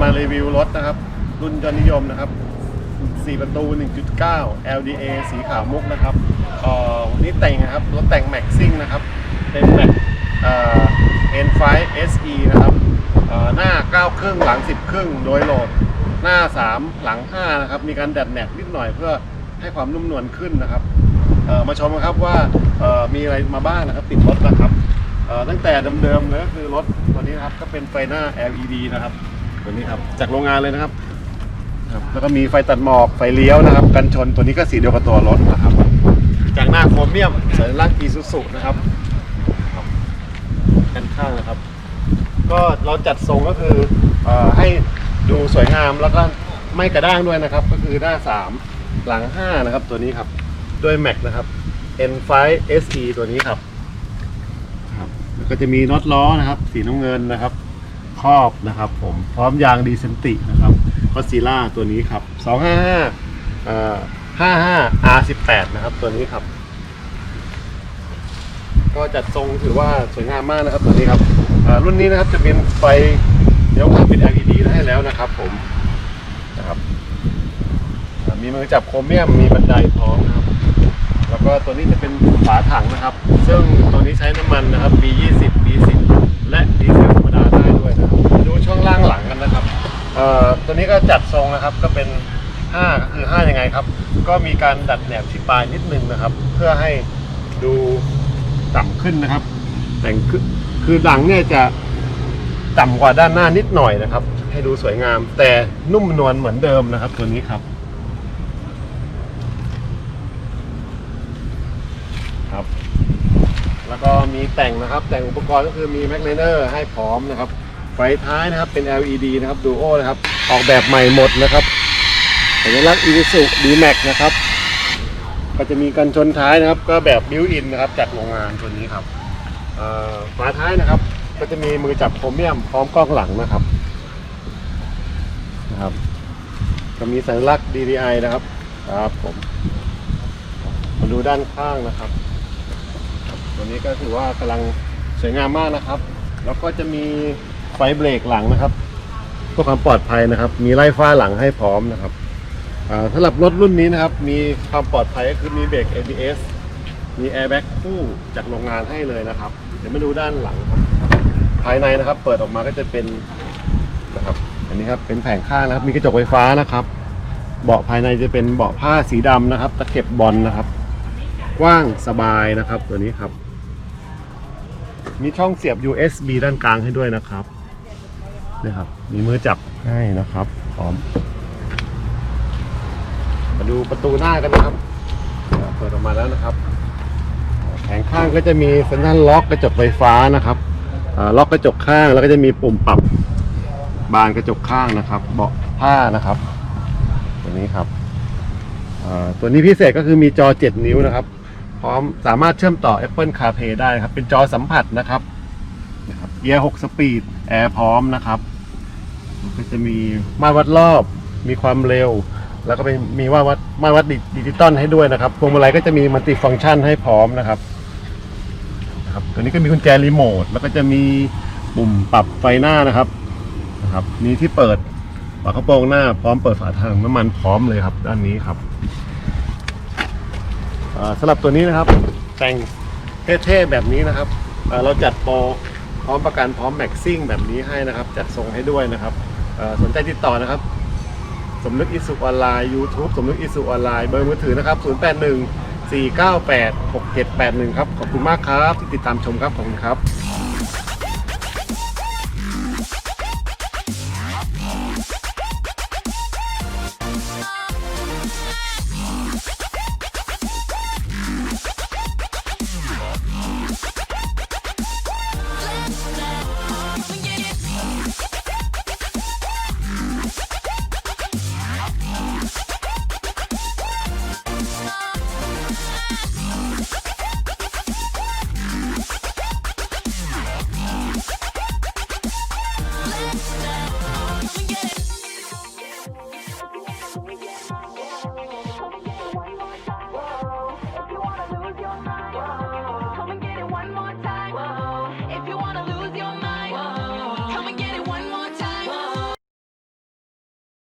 มารีวิวรถนะครับ รุ่นยอดนิยมนะครับ 4 ประตู 1.9 LDA สีขาวมุกนะครับวันนี้แต่งนะครับ รถแต่งแม็กซิ่งนะครับ เป็นแม็กเอ่อ N5 SE นะครับหน้า 9 ครึ่งหลัง 10 ครึ่ง โดยโหลดหน้า 3 หลัง 5 นะครับ มีการดัดแหนบนิดหน่อยเพื่อให้ความนุ่มนวลขึ้นนะครับมาชมครับว่ามีอะไรมาบ้างนะครับติดรถนะครับตั้งแต่เดิมๆเลยก็คือรถตัวนี้นะครับก็เป็นไฟหน้า LED นะครับ ตัวนี้ครับจากโรงงานเลยนะครับครับ แล้วก็มีไฟตัดหมอกไฟเลี้ยวนะครับ กันชนตัวนี้ก็สีเดียวกับตัวรถนะครับ จากหน้าโครเมียมสัญลักษณ์อีซูซุนะครับครับกันข้างนะครับ ก็เราจัดทรงก็คือเออให้ดูสวยงามแล้วก็ไม่กระด้างด้วยนะครับ ก็คือหน้า 3 หลัง 5 นะครับ ตัวนี้ครับด้วยแม็กนะครับ N5 SE ตัวนี้ครับครับแล้วก็จะมีน็อตล้อนะครับ สีน้ำเงินนะครับ ครอบนะครับผมพร้อมยางดีเซนตินะครับก็ซีล่าตัวนี้ครับ 255เอ่อ55 R18 นะครับตัวนี้ครับ ก็จัดทรงถือว่าสวยงามมากนะครับตัวนี้ครับรุ่นนี้นะครับจะเป็นไฟเดี๋ยวเป็น LED ให้แล้วนะครับผมนะครับมีมือจับโครเมียมมีบันไดพร้อมนะครับ แล้วก็ตัวนี้จะเป็นฝาถังนะครับ ซึ่งตัวนี้ใช้น้ำมันนะครับ B20 B10 นี้ก็จัดทรงนะครับก็เป็น5คือ5ยังไงครับ ก็มีการดัดแหนบที่ปลายนิดนึงนะครับ เพื่อให้ดูต่ำขึ้นนะครับ แต่งคือหลังเนี่ยจะต่ำกว่าด้านหน้านิดหน่อยนะครับ ให้ดูสวยงาม แต่นุ่มนวลเหมือนเดิมนะครับ ตัวนี้ครับ ครับ แล้วก็มีแต่งนะครับ แต่งอุปกรณ์ก็คือมีแมกไนเนอร์ให้พร้อมนะครับไฟท้ายนะครับเป็น LED นะครับดูโอนะครับ ออกแบบใหม่หมดนะครับสัญลักษณ์ i ี s u D-Max นะครับ ก็จะมีกันชนท้ายนะครับ ก็แบบบิวอินนะครับจากโรงงานตัวนี้ครับฝาท้ายนะครับ ก็จะมีมือจับโครเมียมพร้อมกล้องหลังนะครับนะครับ ก็มีสัญลักษณ์ DDI นะครับครับผมมาดูด้านข้างนะครับตัวนี้ก็ถือว่ากำลังสวยงามมากนะครับ แล้วก็จะมีไฟเบรกหลังนะครับ เพื่อความปลอดภัยนะครับ มีไล่ฟ้าหลังให้พร้อมนะครับสำหรับรถรุ่นนี้นะครับ มีความปลอดภัยก็คือมีเบรก ABS มีแอร์แบ็กคู่จากโรงงานให้เลยนะครับ เดี๋ยวมาดูด้านหลังครับ ภายในนะครับ เปิดออกมาก็จะเป็นนะครับ อันนี้ครับเป็นแผงข้างนะครับ มีกระจกไฟฟ้านะครับ เบาะภายในจะเป็นเบาะผ้าสีดำนะครับ ตะเข็บบอลนะครับ กว้างสบายนะครับ ตัวนี้ครับ มีช่องเสียบ USB ด้านกลางให้ด้วยนะครับ นี่ครับ มีมือจับให้นะครับพร้อม มาดูประตูหน้ากันนะครับ เปิดออกมาแล้วนะครับ แผงข้างก็จะมีสัญญาณล็อกกระจกไฟฟ้านะครับล็อกกระจกข้างแล้วก็จะมีปุ่มปรับบานกระจกข้างนะครับ เบาะผ้านะครับ ตัวนี้ครับตัวนี้พิเศษก็คือมีจอ 7 นิ้วนะครับ พร้อมสามารถเชื่อมต่อ Apple CarPlay ได้ครับ เป็นจอสัมผัสนะครับ เกียร์6สปีด แอร์พร้อมนะครับ ก็จะมีมาตรวัดรอบ มีความเร็ว แล้วก็เป็นมีว่าวัดมาตรวัดดิจิตอลให้ด้วยนะครับพวงมาลัยก็จะมีมัลติฟังก์ชันให้พร้อมนะครับนะครับตัวนี้ก็มีกุญแจรีโมท แล้วก็จะมีปุ่มปรับไฟหน้านะครับนะครับ มีที่เปิดฝากระโปรงหน้าพร้อมเปิดฝาถังน้ำมันพร้อมเลยครับ ด้านนี้ครับสำหรับตัวนี้นะครับ แต่งเท่ๆแบบนี้นะครับเราจัดโปร พร้อมประกันพร้อมแม็กซิ่งแบบนี้ให้นะครับ จัดส่งให้ด้วยนะครับสนใจติดต่อนะครับ สมนึกอิสุออนไลน์ YouTube สมนึกอิสุออนไลน์เบอร์มือถือนะครับ 081 498 6781 ครับ ขอบคุณมากครับ ที่ติดตามชมครับ ขอบคุณครับ